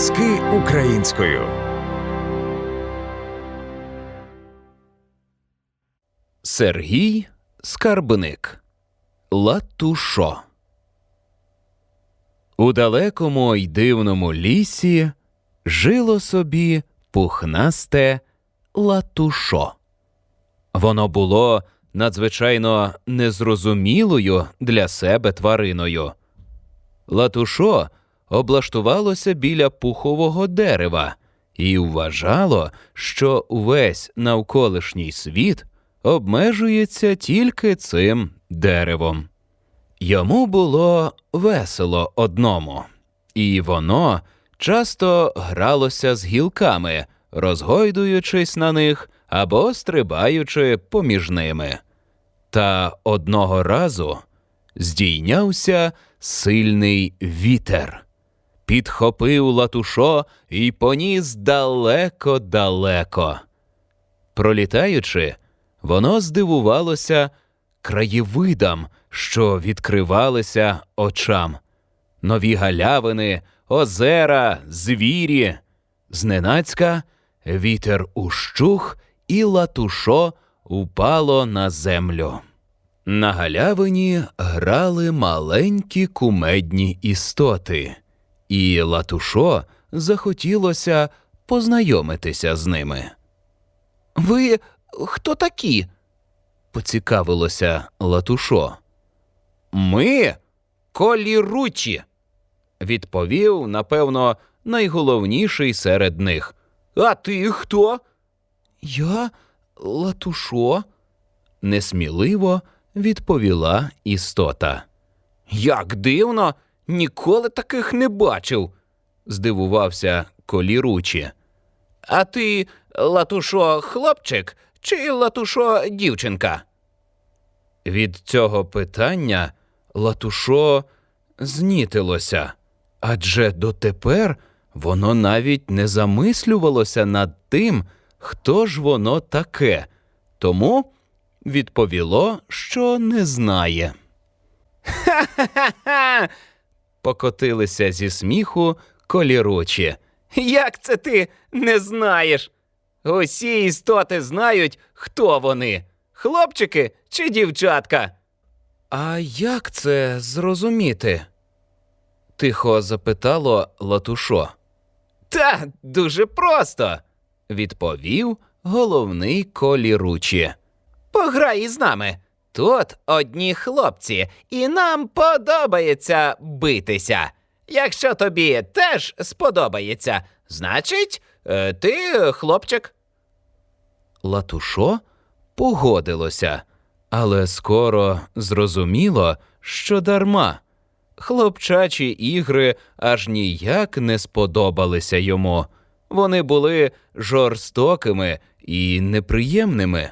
Аудіоказки українською. Сергій Скарбник Латушо У далекому й дивному лісі жило собі пухнасте латушо. Воно було надзвичайно незрозумілою для себе твариною. Латушо облаштувалося біля пухового дерева і вважало, що весь навколишній світ обмежується тільки цим деревом. Йому було весело одному, і воно часто гралося з гілками, розгойдуючись на них або стрибаючи поміж ними. Та одного разу здійнявся сильний вітер, підхопив латушо і поніс далеко-далеко. Пролітаючи, воно здивувалося краєвидам, що відкривалися очам. Нові галявини, озера, звірі. Зненацька вітер ущух, і латушо упало на землю. На галявині грали маленькі кумедні істоти, і латушо захотілося познайомитися з ними. Ви хто такі? поцікавилося Латушо. Ми коліручі, відповів, напевно, найголовніший серед них. А ти хто? Я Латушо, несміливо відповіла істота. Як дивно, ніколи таких не бачив, здивувався коліручі. А ти, Латушо, хлопчик чи Латушо дівчинка? Від цього питання Латушо знітилося, адже дотепер воно навіть не замислювалося над тим, хто ж воно таке, тому відповіло, що не знає. Ха-ха-ха. Покотилися зі сміху коліручі. Як це ти не знаєш? Усі істоти знають, хто вони хлопчики чи дівчатка. А як це зрозуміти? тихо запитало Латушо. Та дуже просто, відповів головний коліручі. Пограй із нами. Тут одні хлопці, і нам подобається битися. Якщо тобі теж сподобається, значить, е, ти хлопчик. Латушо погодилося, але скоро зрозуміло, що дарма. Хлопчачі ігри аж ніяк не сподобалися йому. Вони були жорстокими і неприємними.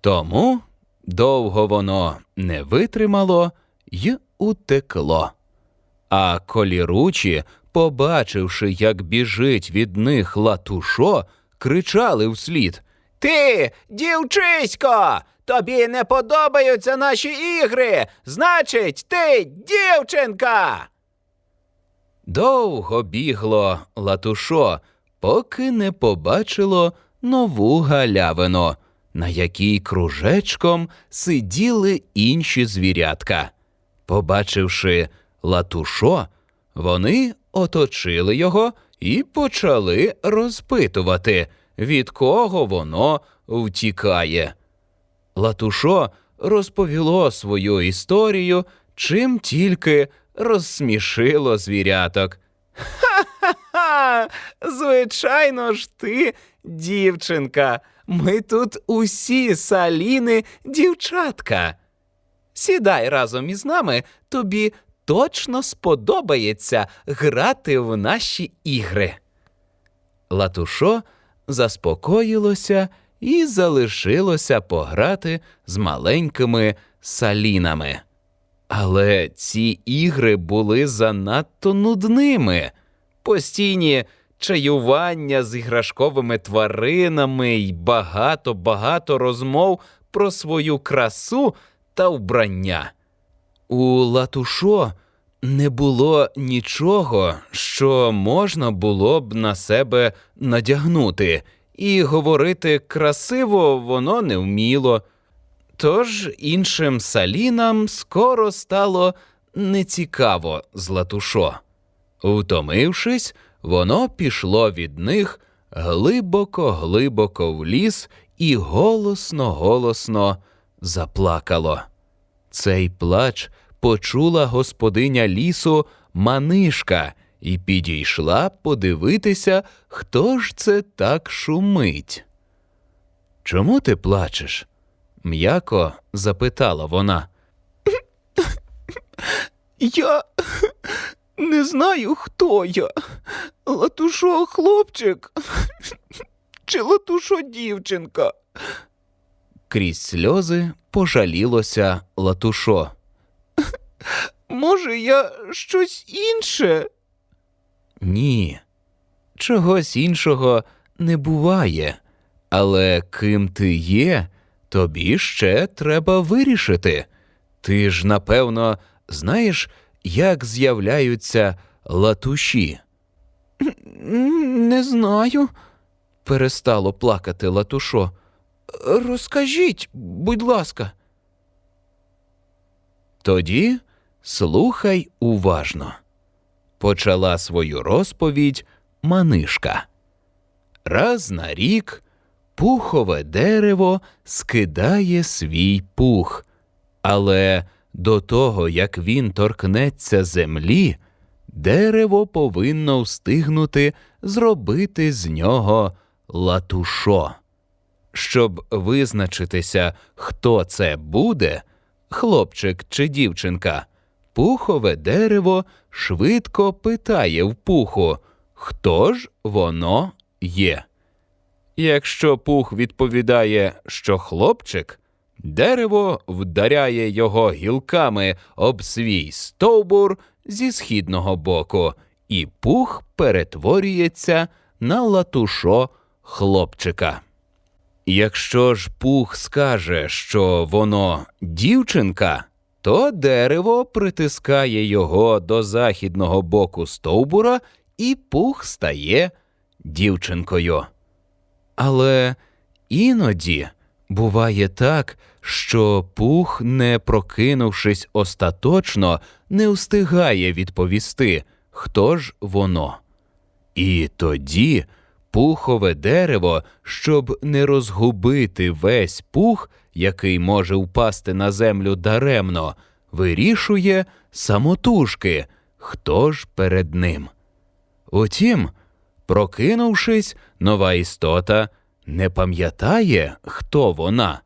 Тому довго воно не витримало й утекло. А коліручі, побачивши, як біжить від них латушо, кричали вслід Ти, дівчисько, тобі не подобаються наші ігри. Значить, ти дівчинка. Довго бігло латушо, поки не побачило нову галявину, на якій кружечком сиділи інші звірятка. Побачивши латушо, вони оточили його і почали розпитувати, від кого воно втікає. Латушо розповіло свою історію, чим тільки розсмішило звіряток. Ха-ха-ха! Звичайно ж, ти дівчинка. Ми тут усі саліни дівчатка. Сідай разом із нами, тобі точно сподобається грати в наші ігри. Латушо заспокоїлося і залишилося пограти з маленькими салінами. Але ці ігри були занадто нудними, постійні чаювання з іграшковими тваринами й багато-багато розмов про свою красу та вбрання. У Латушо не було нічого, що можна було б на себе надягнути, і говорити красиво воно не вміло. Тож іншим салінам скоро стало нецікаво Златушо. Втомившись, воно пішло від них глибоко-глибоко в ліс і голосно-голосно заплакало. Цей плач почула господиня лісу Манишка і підійшла подивитися, хто ж це так шумить. Чому ти плачеш? м'яко запитала вона. Я не знаю, хто я. Латушо хлопчик чи латушо дівчинка. Крізь сльози пожалілося Латушо. Може, я щось інше? Ні, чогось іншого не буває, але ким ти є, тобі ще треба вирішити. Ти ж, напевно, знаєш, як з'являються латуші. Не знаю. Перестало плакати Латушо. Розкажіть, будь ласка. Тоді слухай уважно. Почала свою розповідь Манишка. Раз на рік пухове дерево скидає свій пух, але до того, як він торкнеться землі, дерево повинно встигнути зробити з нього латушо. Щоб визначитися, хто це буде, хлопчик чи дівчинка, пухове дерево швидко питає в пуху, хто ж воно є. Якщо пух відповідає, що хлопчик, дерево вдаряє його гілками об свій стовбур зі східного боку, і пух перетворюється на латушо хлопчика. Якщо ж пух скаже, що воно дівчинка, то дерево притискає його до західного боку стовбура, і пух стає дівчинкою. Але іноді буває так, що пух, не прокинувшись остаточно, не встигає відповісти, хто ж воно. І тоді пухове дерево, щоб не розгубити весь пух, який може впасти на землю даремно, вирішує самотужки, хто ж перед ним. Утім, прокинувшись, нова істота не пам'ятає, хто вона,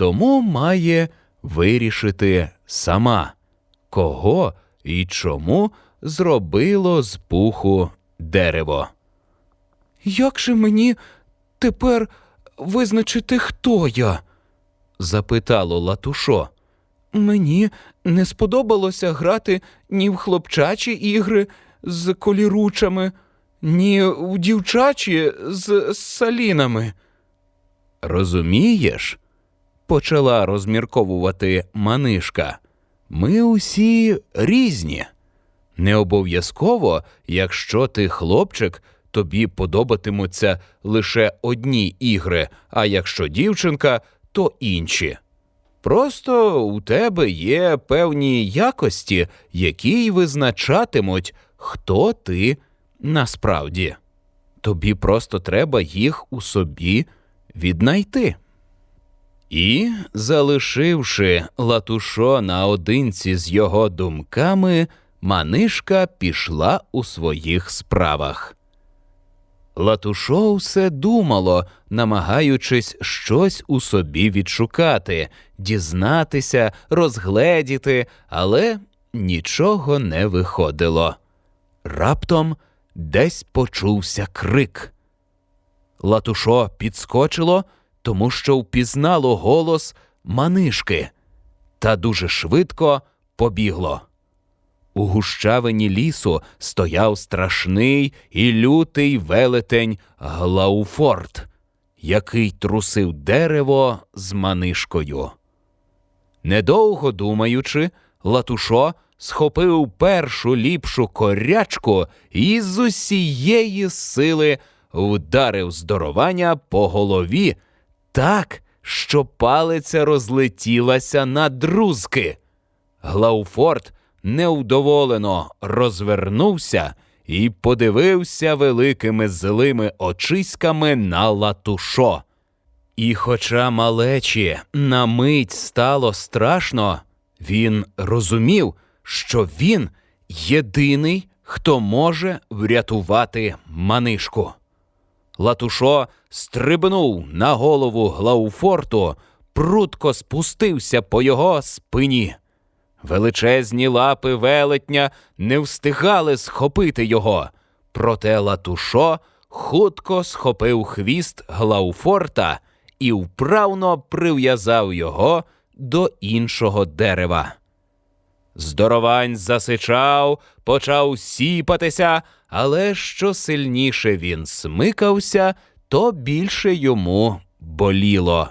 тому має вирішити сама, кого і чому зробило з пуху дерево. Як же мені тепер визначити, хто я? запитало Латушо. Мені не сподобалося грати ні в хлопчачі ігри з коліручами, ні в дівчачі з салінами. Розумієш? Почала розмірковувати манишка. Ми усі різні. Не обов'язково, якщо ти хлопчик, тобі подобатимуться лише одні ігри, а якщо дівчинка, то інші. Просто у тебе є певні якості, які й визначатимуть, хто ти насправді. Тобі просто треба їх у собі віднайти. І, залишивши Латушо наодинці з його думками, Манишка пішла у своїх справах. Латушо все думало, намагаючись щось у собі відшукати, дізнатися, розгледіти, але нічого не виходило. Раптом десь почувся крик. Латушо підскочило, тому що впізнало голос манишки, та дуже швидко побігло. У гущавині лісу стояв страшний і лютий велетень Глауфорд, який трусив дерево з манишкою. Недовго думаючи, Латушо схопив першу ліпшу корячку і з усієї сили вдарив здоровання по голові так, що палиця розлетілася на друзки. Глауфорд невдоволено розвернувся і подивився великими злими очиськами на латушо. І хоча малечі на мить стало страшно, він розумів, що він єдиний, хто може врятувати манишку. Латушо стрибнув на голову Глауфорту, прутко спустився по його спині. Величезні лапи велетня не встигали схопити його, проте Латушо хутко схопив хвіст Глауфорта і вправно прив'язав його до іншого дерева. Здоровань засичав, почав сіпатися, але що сильніше він смикався, то більше йому боліло.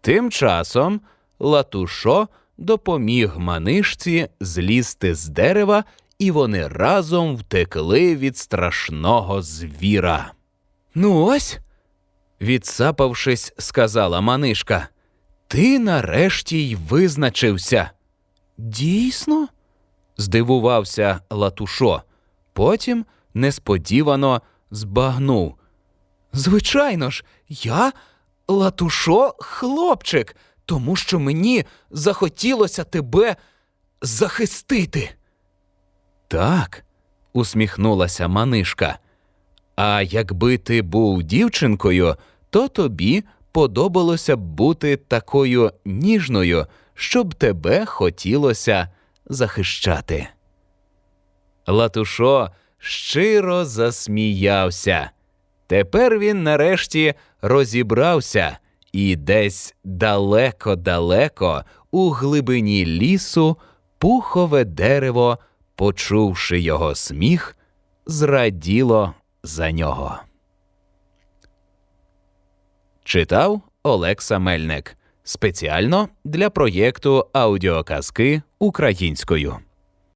Тим часом Латушо допоміг манишці злізти з дерева, і вони разом втекли від страшного звіра. Ну ось, Відсапавшись, сказала манишка. Ти нарешті й визначився. Дійсно? здивувався Латушо. Потім несподівано збагнув. Звичайно ж, я латушо хлопчик, тому що мені захотілося тебе захистити. Так, усміхнулася манишка. А якби ти був дівчинкою, то тобі подобалося б бути такою ніжною, щоб тебе хотілося захищати. Латушо щиро засміявся. Тепер він нарешті розібрався, і десь далеко-далеко у глибині лісу пухове дерево, почувши його сміх, зраділо за нього. Читав Олекса Мельник спеціально для проєкту аудіоказки українською.